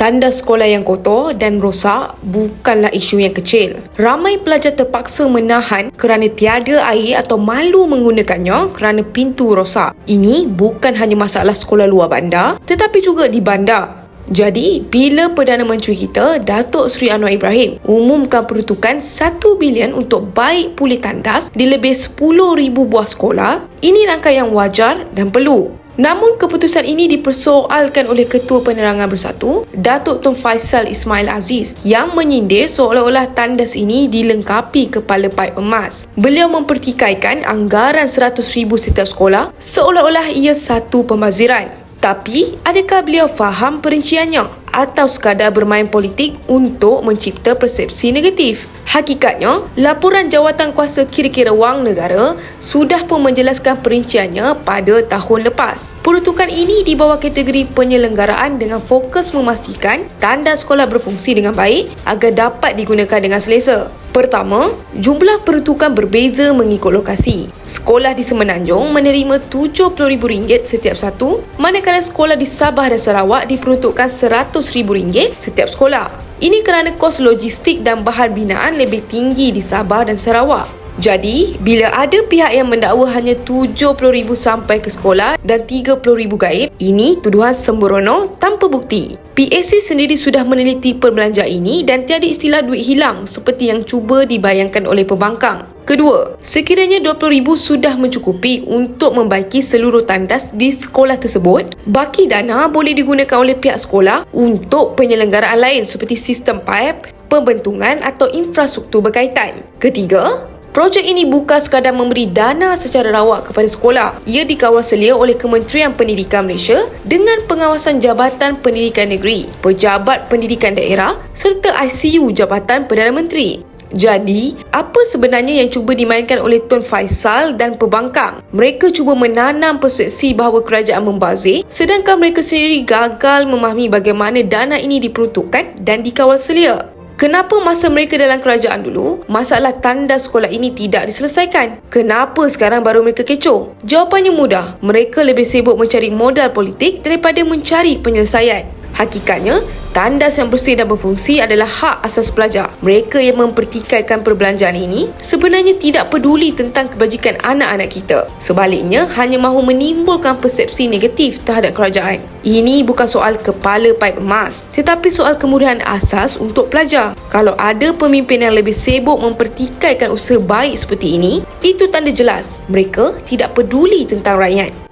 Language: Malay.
Tanda sekolah yang kotor dan rosak bukanlah isu yang kecil. Ramai pelajar terpaksa menahan kerana tiada air atau malu menggunakannya kerana pintu rosak. Ini bukan hanya masalah sekolah luar bandar tetapi juga di bandar. Jadi, bila Perdana Menteri kita, Datuk Seri Anwar Ibrahim, umumkan peruntukan 1 bilion untuk baik pulih tandas di lebih 10,000 buah sekolah, ini langkah yang wajar dan perlu. Namun keputusan ini dipersoalkan oleh Ketua Penerangan Bersatu, Datuk Tun Faisal Ismail Aziz yang menyindir seolah-olah tandas ini dilengkapi kepala paip emas. Beliau mempertikaikan anggaran RM100,000 setiap sekolah seolah-olah ia satu pembaziran. Tapi, adakah beliau faham perinciannya? atau sekadar bermain politik untuk mencipta persepsi negatif. Hakikatnya, laporan jawatan kuasa kira-kira wang negara sudah pun menjelaskan perinciannya pada tahun lepas. Peruntukan ini di bawah kategori penyelenggaraan dengan fokus memastikan tanda sekolah berfungsi dengan baik agar dapat digunakan dengan selesa. Pertama, jumlah peruntukan berbeza mengikut lokasi. Sekolah di Semenanjung menerima RM70,000 setiap satu, manakala sekolah di Sabah dan Sarawak diperuntukkan RM100,000 setiap sekolah. Ini kerana kos logistik dan bahan binaan lebih tinggi di Sabah dan Sarawak. Jadi, bila ada pihak yang mendakwa hanya RM70,000 sampai ke sekolah dan RM30,000 gaib, ini tuduhan sembrono tanpa bukti. PSC sendiri sudah meneliti perbelanjaan ini dan tiada istilah duit hilang seperti yang cuba dibayangkan oleh pembangkang. Kedua, sekiranya RM20,000 sudah mencukupi untuk membaiki seluruh tandas di sekolah tersebut, baki dana boleh digunakan oleh pihak sekolah untuk penyelenggaraan lain seperti sistem paip, pembentungan atau infrastruktur berkaitan. Ketiga, Projek ini bukan sekadar memberi dana secara rawak kepada sekolah. Ia dikawal selia oleh Kementerian Pendidikan Malaysia dengan pengawasan Jabatan Pendidikan Negeri, Pejabat Pendidikan Daerah serta ICU Jabatan Perdana Menteri. Jadi, apa sebenarnya yang cuba dimainkan oleh Tun Faisal dan pembangkang? Mereka cuba menanam persepsi bahawa kerajaan membazir sedangkan mereka sendiri gagal memahami bagaimana dana ini diperuntukkan dan dikawal selia. Kenapa masa mereka dalam kerajaan dulu, masalah tanda sekolah ini tidak diselesaikan? Kenapa sekarang baru mereka kecoh? Jawapannya mudah. Mereka lebih sibuk mencari modal politik daripada mencari penyelesaian. Hakikatnya, Tandas yang bersih dan berfungsi adalah hak asas pelajar. Mereka yang mempertikaikan perbelanjaan ini sebenarnya tidak peduli tentang kebajikan anak-anak kita. Sebaliknya, hanya mahu menimbulkan persepsi negatif terhadap kerajaan. Ini bukan soal kepala paip emas, tetapi soal kemudahan asas untuk pelajar. Kalau ada pemimpin yang lebih sibuk mempertikaikan usaha baik seperti ini, itu tanda jelas mereka tidak peduli tentang rakyat.